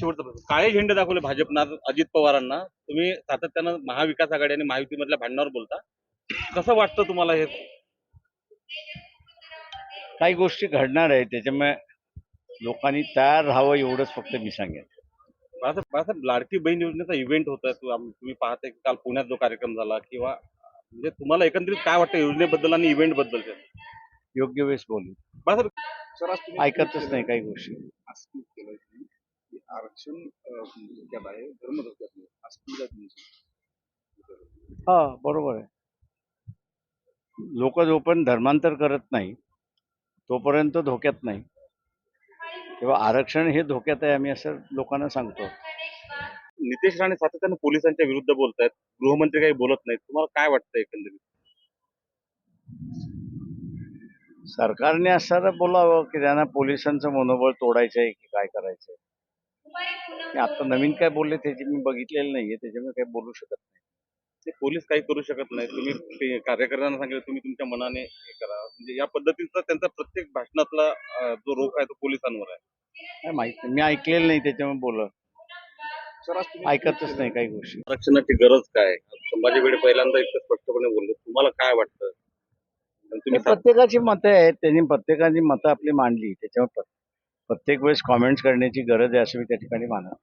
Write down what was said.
शेवटचा प्रश्न. काळे झेंडे दाखवले भाजपनं अजित पवारांना. तुम्ही सातत्यानं महाविकास आघाडी आणि महायुतीमधल्या भांडणावर बोलता. कसं वाटतं तुम्हाला हे? काही गोष्टी घडणार आहे. त्याच्यामुळे लोकांनी तयार राहावं एवढंच फक्त मी सांगेन. बाळासाहेब बाळासाहेब लाडकी बहीण योजनेचा इव्हेंट होता तो आम- तुम्ही पाहताय की काल पुण्यात जो कार्यक्रम झाला किंवा म्हणजे तुम्हाला एकंदरीत काय वाटतं योजनेबद्दल आणि इव्हेंटबद्दल योग्य वेळेस बोलू. बाळासाहेब सर आज तुम्ही ऐकतच नाही काही गोष्टी आज ट्विट केलंय तुम्ही की आरक्षण अं, धोक्यात आहे धर्म धोक्यात नाही. आज तुमच्या तुमची हा बरोबर आहे. लोक जोपर्यंत धर्मांतर करत नाही तोपर्यंत धोक्यात नाही. तेव्हा आरक्षण हे धोक्यात आहे आम्ही असं लोकांना सांगतो. नितेश राणे सातत्यानं पोलिसांच्या विरुद्ध बोलतायत. गृहमंत्री काही बोलत नाहीत. तुम्हाला काय वाटतं एकंदरीत? सरकारने असं बोलावं की त्यांना पोलिसांचं मनोबळ तोडायचं आहे की काय करायचं आहे आता नवीन काय बोलले त्याची मी बघितलेलं नाहीये त्याच्यामुळे काही बोलू शकत नाही. ते पोलीस काही करू शकत नाही. तुम्ही कार्यकर्त्यांना सांगितलं तुम्ही तुमच्या मनाने हे करा. म्हणजे या पद्धतीचा त्यांचा प्रत्येक भाषणातला जो रोख आहे तो पोलिसांवर आहे. काय माहीत नाही. मी ऐकलेलं नाही त्याच्यामुळे बोल ऐकतच नाही काही गोष्टी. आरक्षणाची गरज काय संभाजी भिडे पहिल्यांदा इतकं स्पष्टपणे बोलले. तुम्हाला काय वाटतं? प्रत्येकाची मतं आहेत. त्यांनी प्रत्येकाची मतं आपली मांडली. त्याच्यामुळे प्र- प्रत्येक वेळेस कॉमेंट्स करण्याची गरज आहे असं मी त्या ठिकाणी मानत